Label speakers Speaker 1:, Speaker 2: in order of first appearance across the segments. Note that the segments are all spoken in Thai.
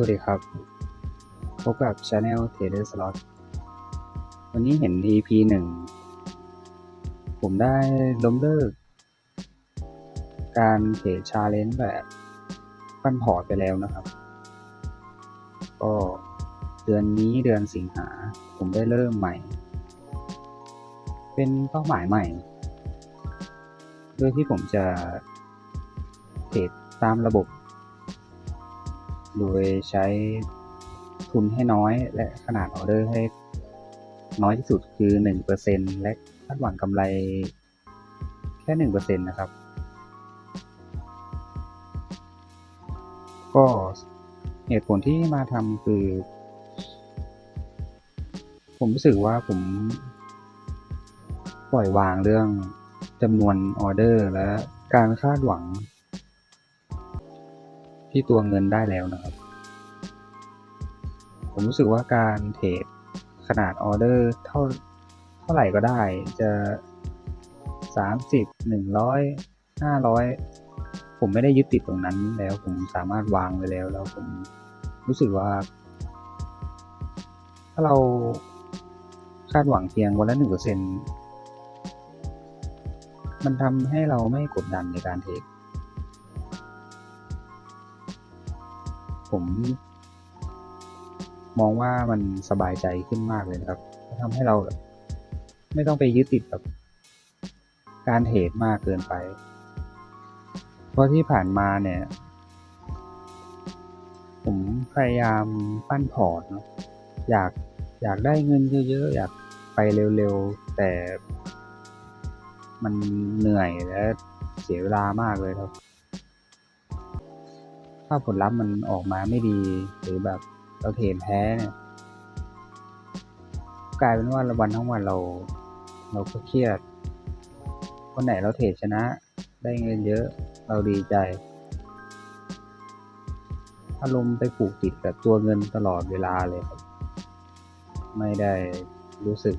Speaker 1: วัสดีครับ พบกับ Channel Trader Slot วันนี้เห็น EP หนึ่ง ผมได้ล้มเลิก การเทรดชาเลนจ์แบบปั้นพอไปแล้วนะครับ ก็เดือนนี้เดือนสิงหา ผมได้เริ่มใหม่ เป็นเป้าหมายใหม่ โดยที่ผมจะเทรดตามระบบ โดยใช้ทุนให้น้อย และขนาดออเดอร์ให้น้อยที่สุดคือ 1%และคาดหวังกำไรแค่ 1%นะครับ ก็เหตุผลที่มาทำคือ ผมรู้สึกว่าผมปล่อยวางเรื่องจำนวนออเดอร์และการคาดหวัง ที่ตัวเงินได้แล้วนะครับ ผมรู้สึกว่าการเทรดขนาดออเดอร์เท่าเท่าไหร่ก็ได้จะสามสิบหนึ่งร้อยห้าร้อยผมไม่ได้ยึดติดตรงนั้นแล้วผมสามารถวางไว้แล้ว แล้วผมรู้สึกว่า ถ้าเราคาดหวังเพียงวันละหนึ่งเปอร์เซ็นมันทำให้เราไม่กดดันในการเทร ผมมองว่ามันสบายใจขึ้นมากเลยนะครับทำให้เราไม่ต้องไปยึดติดกับการเทรดมากเกินไป เพราะที่ผ่านมาเนี่ย ผมพยายามปั้นพอร์ตเนาะอยากอยากได้เงินเยอะๆ อยากไปเร็วๆ แต่มันเหนื่อยและเสียเวลามากเลยครับ ถ้าผลลัพธ์มันออกมาไม่ดีหรือแบบเราเทรดแพ้เนี่ยกลายเป็นว่าวันทั้งวันเรา เราก็เครียดวันไหนเราเทรดชนะ ได้เงินเยอะเราดีใจ อารมณ์ไปผูกติดกับตัวเงินตลอดเวลาเลยครับ ไม่ได้รู้สึก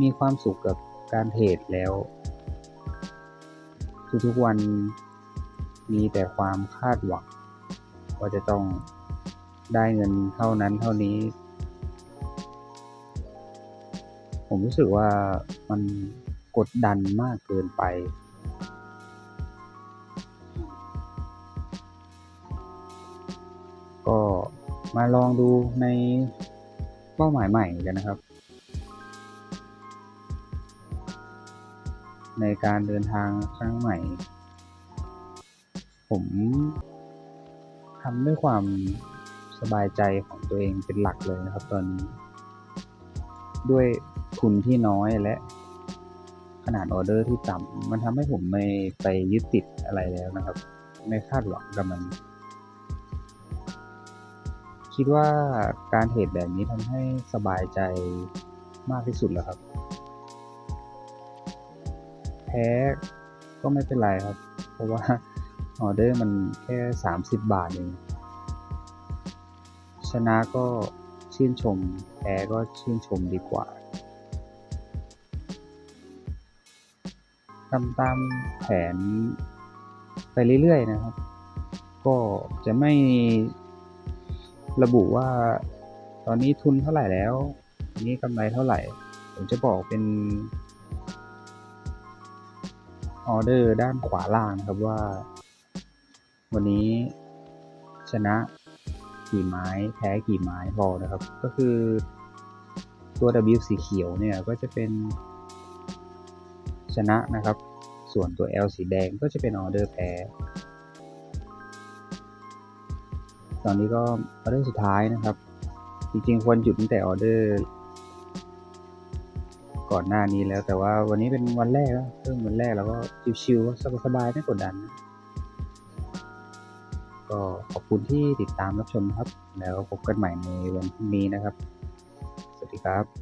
Speaker 1: มีความสุขกับการเทรดแล้วทุกๆวันมีแต่ความคาดหวัง ว่าจะต้องได้เงินเท่านั้นเท่านี้ ผมรู้สึกว่ามันกดดันมากเกินไป ก็มาลองดูในเป้าหมายใหม่กันนะครับ ในการเดินทางครั้งใหม่ ผม ทำด้วยความสบายใจของตัวเองเป็นหลักเลยนะครับตอนนี้ ด้วยทุนที่น้อยและขนาดออเดอร์ที่ต่ำมันทำให้ผมไม่ไปยึดติดอะไรแล้วนะครับ ไม่คาดหวังกับมัน คิดว่าการเทรดแบบนี้ทำให้สบายใจมากที่สุดแล้วครับ แพ้ก็ไม่เป็นไรครับ เพราะว่า ออเดอร์มันแค่ 30 บาทเองชนะก็ชื่นชม แพ้ก็ชื่นชมดีกว่าทำตามแผนไปเรื่อยๆนะครับ ก็จะไม่ระบุว่าตอนนี้ทุนเท่าไหร่แล้วนี้กำไรเท่าไหร่ ผมจะบอกเป็นออเดอร์ด้านขวาล่างครับว่า วันนี้ชนะกี่ไม้แพ้กี่ไม้พอนะครับ ก็คือตัว W สีเขียวเนี่ยก็จะเป็นชนะนะครับ ส่วนตัว L สีแดงก็จะเป็นออเดอร์แพ้ ตอนนี้ก็ออเดอร์สุดท้ายนะครับ จริงๆควรหยุดตั้งแต่ออเดอร์ก่อนหน้านี้แล้วแต่ว่าวันนี้เป็นวันแรกแล้วเริ่มวันแรกแล้วก็ชิวๆสบายๆไม่กดดัน ก็ขอบคุณที่ติดตามรับชมครับ แล้วพบกันใหม่ในวันพรุ่งนี้นะครับ สวัสดีครับ